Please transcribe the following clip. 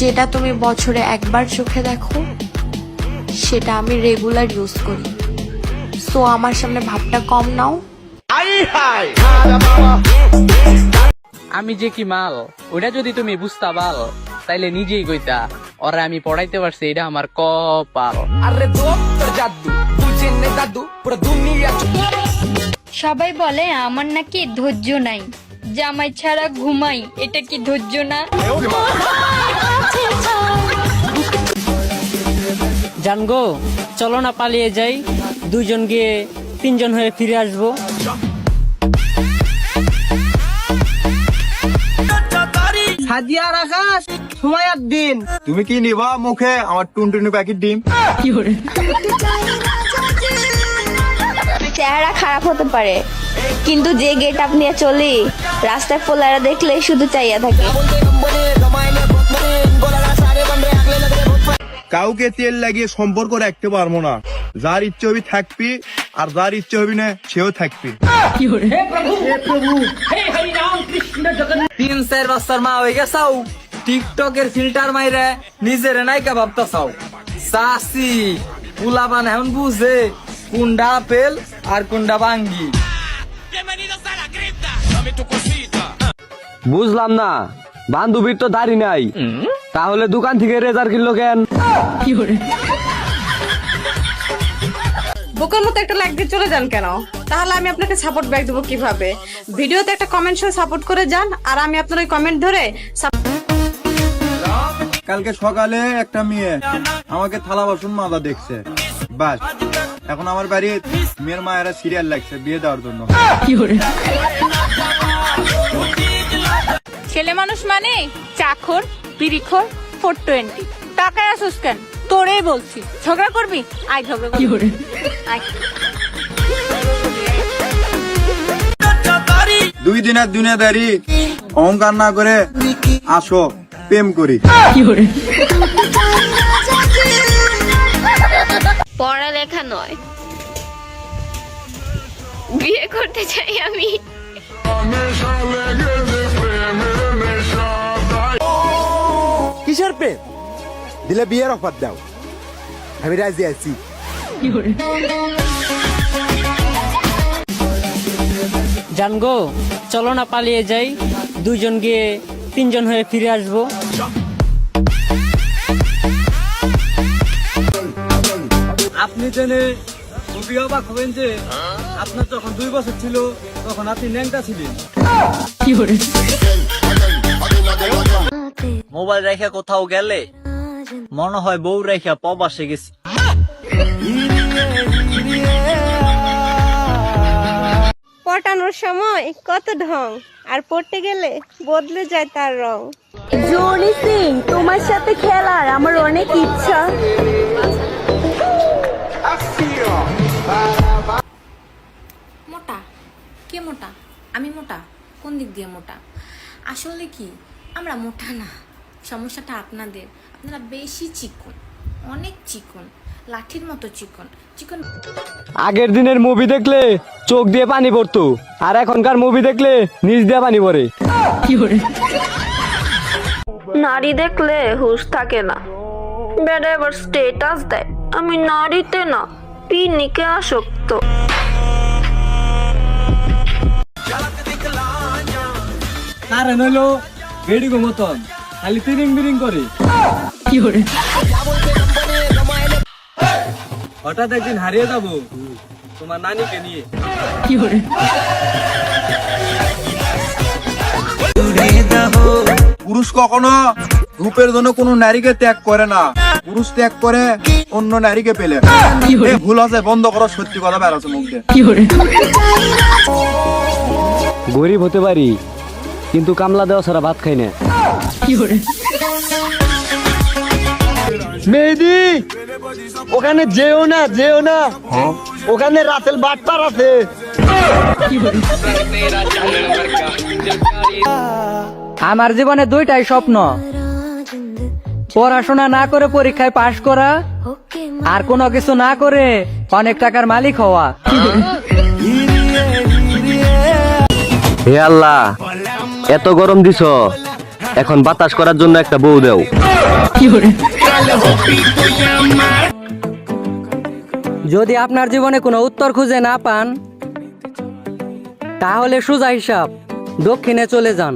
যেটা তুমি বছরে একবার চোখে দেখো সেটা আমি রেগুলার ইউজ করি। সো আমার সামনে ভাবটা কম নাও। আমি যে কি মাল ওটা যদি তুমি বুঝতা পাল তাইলে নিজেই কইতা ওরা আমি পড়াইতে পারছি এটা আমার কপাল। সবাই বলে আমার নাকি ধৈর্য নাই। জামাই ছাড়া ঘুমাই এটা কি ধৈর্য না? জানগো চলো না পালিয়ে যাই। দুইজন গিয়ে তিনজন হয়ে ফিরে আসব। আকাশ দিন। তুমি কি নিবা মুখে আমার টুনটুনি প্যাকেট ডিম? চেহারা খারাপ হতে পারে কিন্তু যে গেট আপনি চলি রাস্তায় পোলারা দেখলে শুধু চাইয়া থাকে। কাউকে তেল লাগিয়ে সম্পর্ক রাখতে পারব না। যার ইচ্ছে হবি থাকবি আর যার ইচ্ছে হবি না সেও থাকবি। তিন চার বছর মা হয়ে গেছাও। টিকটকের ফিল্টার মাইরে নিজের নাইকা ভাবতাছাও। চাষি পুলাবান এখন বুঝে কুন্ডা আপেল আর কুন্ডা বাঙ্গি। বুঝলাম না বান্ধবীর তো দাড়ি নাই। তাহলে দোকান থেকে রেজার কিনলো কেন? বোকার মতো একটা লাইক দিয়ে চলে যান কেন? তাহলে আমি আপনাকে সাপোর্ট ব্যাক দেবো কীভাবে? ভিডিওতে একটা কমেন্ট সহ সাপোর্ট করে যান আর আমি আপনার ওই কমেন্ট ধরে কালকে সকালে একটা মেয়ে আমাকে থালা বাসন মাজা দেখছে। বাস এখন আমার বাড়ি মেয়ের মায়েরা সিরিয়াল লাগছে বিয়ে দেওয়ার জন্য। ছেলে মানুষ মানে চাখর পিরিখর ফোর টোয়েন্টি। টাকায় আসুস কেন? তোরেই বলছি। ঝগড়া করবি? আয় ঝগড়া করবি। আয়। দুই দিনের দুনিয়াদারি অহংকার না করে আসো প্রেম করি। পড়ালেখা নয়। বিয়ে করতে চাই আমি। দিলে বিয়ের অফার দাও। আমি রাজি আছি। জানগো চলো না পালিয়ে যাই। দুইজন গিয়ে তিনজন হয়ে ফিরে আসব। আপনি জেনে খুবই অবাক হবেন যে আপনার যখন দুই বছর ছিল তখন আপনি ন্যাংটা ছিলেন। মোবাইল রেখে কোথাও গেলে মনে হয় বউ রেখে প্রবাসে গেছি। পটানোর সময় কত ঢং আর পড়তে গেলে বদলে যায় তার রং। জনি সিং তোমার সাথে খেলার আমার অনেক ইচ্ছা। মোটা? কে মোটা? আমি মোটা? কোন দিক দিয়ে মোটা? আসলে কি? আমরা মোটা না। সমস্যাটা আপনাদের। আপনারা বেশি চিকন অনেক চিকন লাঠির মতো চিকন চিকন আগের দিনের মুভি দেখলে চোখ দিয়ে পানি পড়তো আর এখনকার মুভি দেখলে নিচ দিয়ে পানি পড়ে। নারী দেখলে হুশ থাকে না। বেড়ে এবার স্টেটাস দেয়। আমি নারীতে না পিনিকে আসক্ত। কারণ হলো বেডিগো মতন। খালি তিরিং বিরিং করে। হঠাৎ একদিন হারিয়ে যাব তোমার নানিকে নিয়ে। পুরুষ কখনো রূপের জন্য কোনো নারীকে ত্যাগ করে না। পুরুষ ত্যাগ করে অন্য নারীকে পেলে। এ ভুল আছে বন্ধ করো সত্যি কথা বেরোচ্ছে মুখ গরিব হতে পারি কিন্তু কামলা দেওয়া ছাড়া ভাত খাই না। মেহেদি ওখানে যেও না যেও না। ওখানে রাতেল বাটপার আছে। আমার জীবনে দুইটাই স্বপ্ন। পড়াশোনা না করে পরীক্ষায় পাশ করা আর কোনো কিছু না করে অনেক টাকার মালিক হওয়া। হে আল্লাহ এত গরম দিছ, এখন বাতাস করার জন্য একটা বউ দেও। যদি আপনার জীবনে কোনো উত্তর খুঁজে না পান, তাহলে সোজা হিসাব, দক্ষিণে চলে যান।